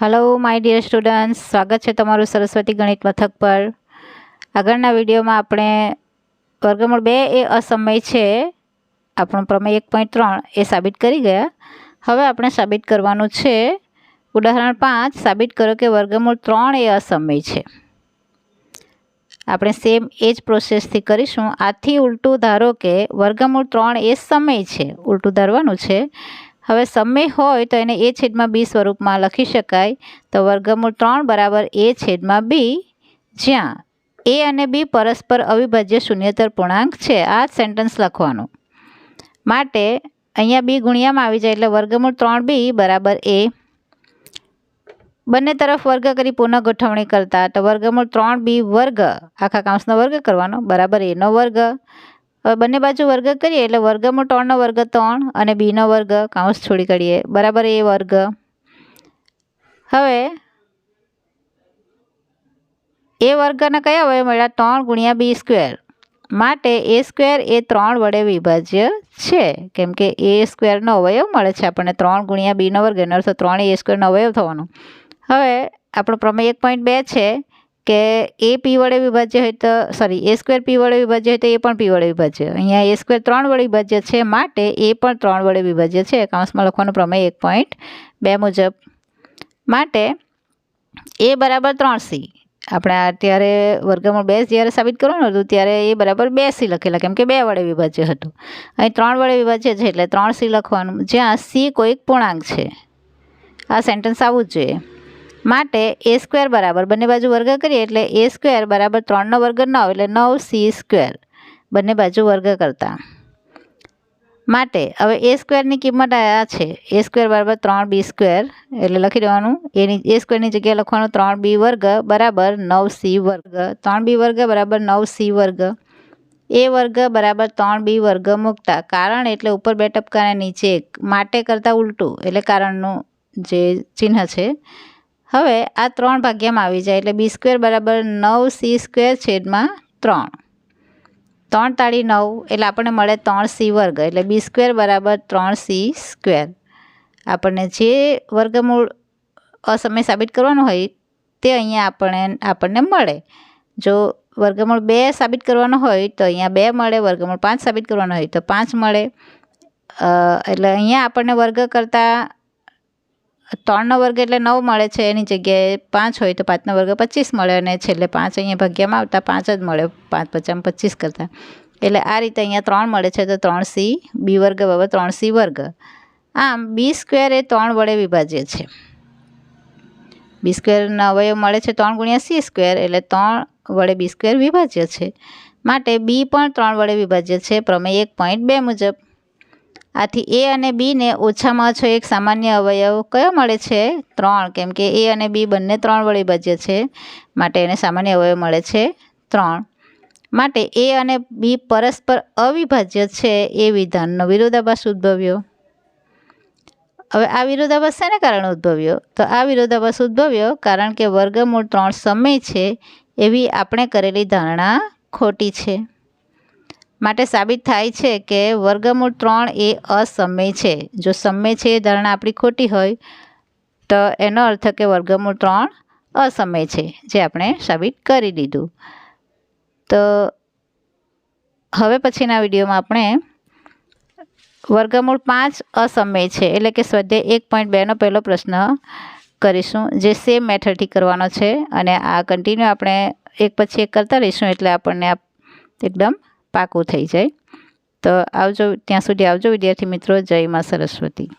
Hello my dear students સ્વાગત છે તમારું સરસ્વતી ગણિત મથક પર. આગળના વિડીયોમાં આપણે વર્ગમૂળ બે એ અસમય છે. આપણો પ્રમેય એક પોઈન્ટ ત્રણ એ સાબિત કરી ગયા. હવે આપણે સાબિત કરવાનું છે. ઉદાહરણ પાંચ, સાબિત કરો કે વર્ગમૂળ ત્રણ એ અસમય છે. આપણે સેમ એ જ પ્રોસેસથી કરીશું. આથી ઉલટું ધારો કે વર્ગમૂળ ત્રણ એ સમય છે. ઉલટું ધારવાનું છે. હવે સમય હોય તો એને એ છેદમાં બી સ્વરૂપમાં લખી શકાય. તો વર્ગમૂળ ત્રણ બરાબર એ છેદમાં બી. જ્યાં એ અને બી પરસ્પર અવિભાજ્ય શૂન્યતર પૂર્ણાંક છે. આ સેન્ટેન્સ લખવાનું. માટે અહીંયા બી ગુણ્યામાં આવી જાય એટલે વર્ગમૂળ ત્રણ બી બરાબર એ. બંને તરફ વર્ગ કરી પુનઃ ગોઠવણી કરતા તો વર્ગમૂળ ત્રણ બી વર્ગ. આખા કાંસનો વર્ગ કરવાનો. બરાબર એનો વર્ગ. હવે બંને બાજુ વર્ગ કરીએ એટલે વર્ગમાં ત્રણનો વર્ગ ત્રણ અને બીનો વર્ગ કાઉન્સ છોડી કાઢીએ. બરાબર એ વર્ગ. હવે એ વર્ગના કયા અવયવ મળ્યા? ત્રણ ગુણ્યા બી સ્ક્વેર. માટે એ સ્ક્વેર એ ત્રણ વડે વિભાજ્ય છે. કેમ કે એ સ્ક્વેરનો અવયવ મળે છે આપણને. ત્રણ ગુણ્યા બીનો વર્ગ, એનો અર્થ ત્રણ એ સ્ક્વેરનો અવયવ થવાનો. હવે આપણો પ્રમેય એક પોઈન્ટ બે છે. કે એ પી વડે વિભાજ્ય હોય તો સોરી એ સ્ક્વેર પી વડે વિભાજ્ય હોય તો એ પણ પી વડે વિભાજ્ય. અહીંયા એ સ્ક્વેર ત્રણ વડે વિભાજ્ય છે માટે એ પણ ત્રણ વડે વિભાજ્ય છે. કાઉન્સમાં લખવાનું પ્રમેય એક પોઈન્ટ બે મુજબ. માટે એ બરાબર ત્રણ સી. આપણે અત્યારે વર્ગમૂળ બે જ્યારે સાબિત કરવાનું હતું, ત્યારે એ બરાબર બે સી લખેલા, કેમ કે બે વડે વિભાજ્ય હતું. અહીં ત્રણ વડે વિભાજ્ય છે એટલે ત્રણ સી લખવાનું. જ્યાં સી કોઈક પૂર્ણાંક છે. આ સેન્ટેન્સ આવવું જ જોઈએ. માટે એ સ્ક્વેર બરાબર. બંને બાજુ વર્ગ કરીએ એટલે એ સ્ક્વેર બરાબર ત્રણનો વર્ગ નવ એટલે નવ સી સ્ક્વેર બંને બાજુ વર્ગ કરતા. માટે હવે એ સ્ક્વેરની કિંમત આ છે. એ સ્ક્વેર બરાબર ત્રણ બી સ્ક્વેર એટલે લખી દેવાનું. એની એ સ્ક્વેરની જગ્યાએ લખવાનું ત્રણ બી વર્ગ બરાબર નવ સી વર્ગ. ત્રણ બી વર્ગ બરાબર નવ સી વર્ગ. એ વર્ગ બરાબર ત્રણ બી વર્ગ મૂકતા. કારણ એટલે ઉપર બે ટપકાને નીચે એક. માટે કરતાં ઉલટું. એટલે કારણનું જે ચિહ્ન છે હવે આ ત્રણ ભાગ્યામાં આવી જાય એટલે બી સ્ક્વેર બરાબર નવ સી સ્ક્વેર છેદમાં ત્રણ. ત્રણ તાળી નવ એટલે આપણને મળે ત્રણ સી વર્ગ એટલે બી સ્ક્વેર બરાબર ત્રણ સી સ્ક્વેર. આપણને જે વર્ગમૂળ અસમય સાબિત કરવાનું હોય તે અહીંયા આપણે આપણને મળે. જો વર્ગમૂળ બે સાબિત કરવાનો હોય તો અહીંયા બે મળે, વર્ગમૂળ પાંચ સાબિત કરવાનો હોય તો પાંચ મળે. એટલે અહીંયા આપણને વર્ગ કરતાં ત્રણનો વર્ગ એટલે નવ મળે છે, એની જગ્યાએ પાંચ હોય તો પાંચનો વર્ગ પચીસ મળે અને છેલ્લે પાંચ અહીંયા ભાગ્યામાં આવતા પાંચ જ મળે, પાંચ પચાસ પચીસ કરતાં. એટલે આ રીતે અહીંયા ત્રણ મળે છે તો ત્રણ સી બી વર્ગ બરાબર ત્રણ સી વર્ગ. આમ બી સ્ક્વેર એ ત્રણ વડે વિભાજ્ય છે. બી સ્ક્વેરના અવયવ મળે છે ત્રણ ગુણ્યા સી સ્ક્વેર એટલે ત્રણ વડે બી સ્ક્વેર વિભાજ્ય છે. માટે બી પણ ત્રણ વડે વિભાજ્ય છે, પ્રમેય એક પોઈન્ટ બે મુજબ. આથી એ અને બીને ઓછામાં ઓછો એક સામાન્ય અવયવ કયો મળે છે? ત્રણ, કેમ કે એ અને બી બંને ત્રણ વળી વિભાજ્ય છે, માટે એને સામાન્ય અવયવ મળે છે ત્રણ. માટે એ અને બી પરસ્પર અવિભાજ્ય છે એ વિધાનનો વિરોધાભાસ ઉદ્ભવ્યો. હવે આ વિરોધાભાસ શેને કારણે ઉદ્ભવ્યો? તો આ વિરોધાભાસ ઉદ્ભવ્યો કારણ કે વર્ગમૂળ ત્રણ સમય છે એવી આપણે કરેલી ધારણા ખોટી છે. માટે સાબિત થાય છે કે વર્ગમૂળ ત્રણ એ અસમય છે. જો સમય છે એ ધારણા આપણી ખોટી હોય, તો એનો અર્થ કે વર્ગમૂળ ત્રણ અસમય છે, જે આપણે સાબિત કરી દીધું. તો હવે પછીના વિડીયોમાં આપણે વર્ગમૂળ પાંચ અસમય છે, એટલે કે સ્વાધ્યાય એક પોઈન્ટ બેનો પહેલો પ્રશ્ન કરીશું, જે સેમ મેથડથી કરવાનો છે, અને આ કન્ટિન્યુ આપણે એક પછી એક કરતા રહીશું, એટલે આપણને એકદમ પાકું થઈ જાય. તો આવજો ત્યાં સુધી આવજો વિદ્યાર્થી મિત્રો. જય માં સરસ્વતી.